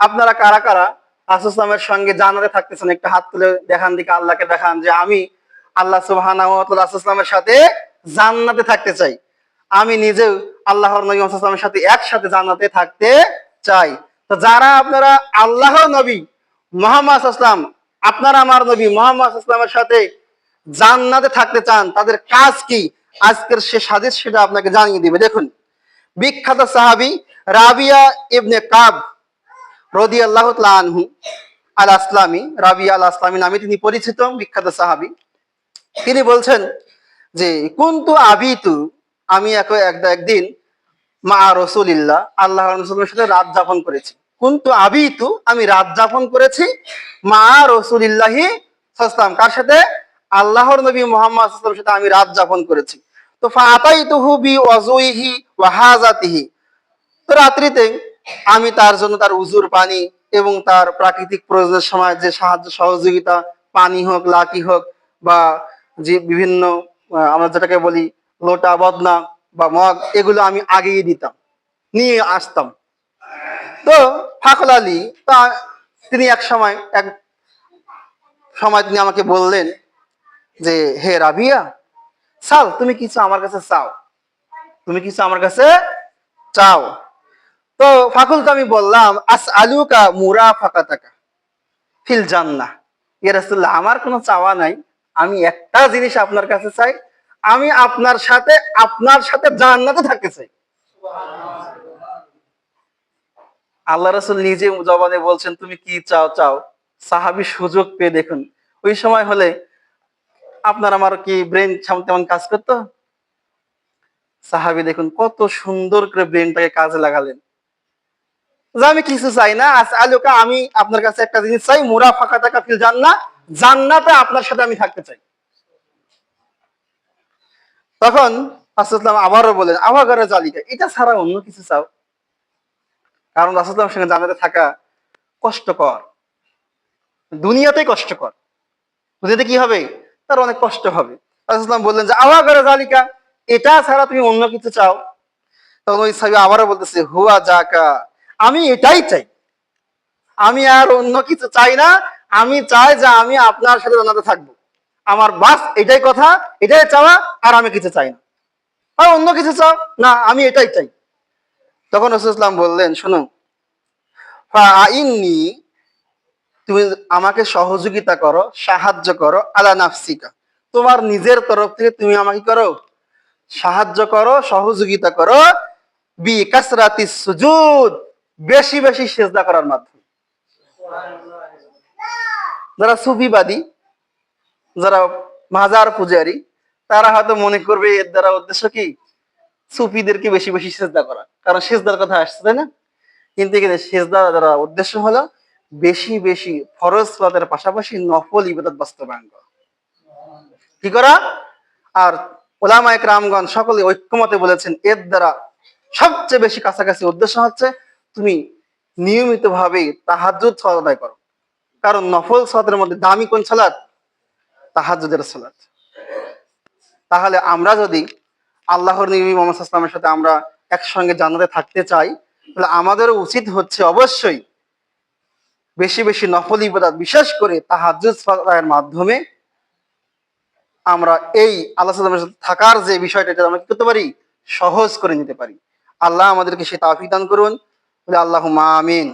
আপনারা কারা কারা আসুসলামের সঙ্গে জানাতে থাকতেছেন, একটা হাত তুলে দেখান, দিকে আল্লাহকে দেখান যে আমি আল্লাহ আসুসলামের সাথে জান্নাতে থাকতে চাই। আমি নিজেও আল্লাহর নবী মুহাম্মদের সাথে একসাথে জান্নাতে থাকতে চাই। তো যারা আপনারা আল্লাহর নবী মোহাম্মদ আসলাম আপনারা আমার নবী মোহাম্মদ আসলামের সাথে জান্নাতে থাকতে চান, তাদের কাজ কি? আজকের সে হাদিস সেটা আপনাকে জানিয়ে দিবে। দেখুন, বিখ্যাত সাহাবি রাবিয়া ইবনে কাব রদি আল্লাহ আনহু আল আসলামী রাবিয়া আল আসলামী নামে তিনি পরিচিত, বিখ্যাত সাহাবী। তিনি বলছেন যে, কুন্তু আবিতু, আমি এক, এক- একদিন মা রসুলিল্লাহ আল্লাহ রসুলের সাথে রাত যাপন করেছি। কুন্তু আবিতু, আমি রাত যাপন করেছি মা রসুলিল্লাহি সাল্লাম কার সাথে? আল্লাহর নবী মোহাম্মদ সাল্লামের সাথে আমি রাত যাপন করেছি। তো ফাতাইতুহু বি ওয়াজুইহি ওয়া হাজাতিহি তো রাত্রিতে আমি তার জন্য তার উজুর পানি এবং তার প্রাকৃতিক প্রয়োজনের সময় যে সাহায্য, সহযোগিতা, পানি হোক লাকি হোক বা যে বিভিন্ন আমরা যেটাকে বলি লোটা, বদনা বা মগ, এগুলো আমি আগেই দিতাম, নিয়ে আসতাম। তো ফাকল আলী, তা তিনি এক সময় এক সময় তিনি আমাকে বললেন যে, হে রাবিয়া চাও তুমি কিছু আমার কাছে চাও। তুমি কিছু আমার কাছে চাও। তো ফাকুল তো আমি বললাম আস আলুকা মুরা ফাঁকা টাকা ফিল জান্না ইয়া রাসূলুল্লাহ, আমার কোনো চাওয়া নাই। আমি একটা জিনিস আপনার কাছে চাই, আমি আপনার সাথে আপনার সাথে জান্নাতে থাকতে চাই। আল্লাহ রাসূল নিজে জবানে বলছেন, তুমি কি চাও চাও? সাহাবী সুযোগ পেয়ে দেখুন। ওই সময় হলে আপনার আমার কি ব্রেন তেমন কাজ করতো? সাহাবি দেখুন কত সুন্দর করে ব্রেনটাকে কাজে লাগালেন। যে আমি কিছু চাই না আস আলুকা আমি আপনার কাছে একটা জিনিস চাই, মুরা ফাঁকা টাকা ফিল জান্না, জান্নাতে আপনার সাথে আমি থাকতে চাই। তখন রাসূলুল্লাহ আবারও বলেন, আবাগারে জালিকা এটা ছাড়া অন্য কিছু চাও? কারণ রাসূলুল্লাহর সঙ্গে জান্নাতে থাকা কষ্টকর। দুনিয়াতেই কষ্টকর। দুনিয়াতে কি হবে? তার অনেক কষ্ট হবে। রাসূলুল্লাহ বললেন যে, আবাগারে জালিকা এটা ছাড়া তুমি অন্য কিছু চাও? তখন ওই সাহেব আবারও বলতেছে, হুয়া জাকা আমি এটাই চাই। আমি আর অন্য কিছু চাই না। আমি চাই যে আমি আপনার সাথে জানাতে থাকব। আমার বাস এটাই কথা, এটাই চাওয়া, আর আমি কিছু চাই না। আর অন্য কিছু চাও? না, আমি এটাই চাই। তখন রসুলাম বললেন, শোনো আইননি তুমি আমাকে সহযোগিতা করো, সাহায্য করো, আলা নাফসিকা। তোমার নিজের তরফ থেকে তুমি আমাকে করো? সাহায্য করো, সহযোগিতা করো, বি কাসরাতি সুজুদ। বেশি বেশি সেজদা করার মাধ্যমে। যারা সুফিবাদী, যারা মাজার পূজারি, তারা হয়তো মনে করবে এর দ্বারা উদ্দেশ্য কি? সুফিদেরকে বেশি বেশি সেজদা করা। কারণ সেজদার কথা আসছে, তাই না? কিন্তু এখানে সেজদা দ্বারা উদ্দেশ্য হলো বেশি বেশি ফরজ সালাতের পাশাপাশি নফল ইবাদত বাস্তবায়ন করা। কি করা? আর ওলামা একরামগণ সকলে ঐক্যমতে বলেছেন, এর দ্বারা সবচেয়ে বেশি কাছাকাছি উদ্দেশ্য হচ্ছে তুমি নিয়মিত ভাবে তাহাজুদ সালাত আদায় করো। কারণ নফল সালাতের মধ্যে দামি কোন সালাত তাহাজুদের সালাত তাহলে আমরা যদি আল্লাহর নবী মোহাম্মদ ইসলামের সাথে আমরা একসঙ্গে জানাতে থাকতে চাই, তাহলে আমাদের উচিত হচ্ছে অবশ্যই বেশি বেশি নফল ইবাদত, বিশেষ করে তাহাজুদ সালাতের মাধ্যমে আমরা এই আল্লাহ সাল্লামের সাথে থাকার যে বিষয়টা, এটা আমরা কি করতে পারি? সহজ করে নিতে পারি। আল্লাহ আমাদেরকে সে তাফিক দান করুন। আল্লাহ আমিন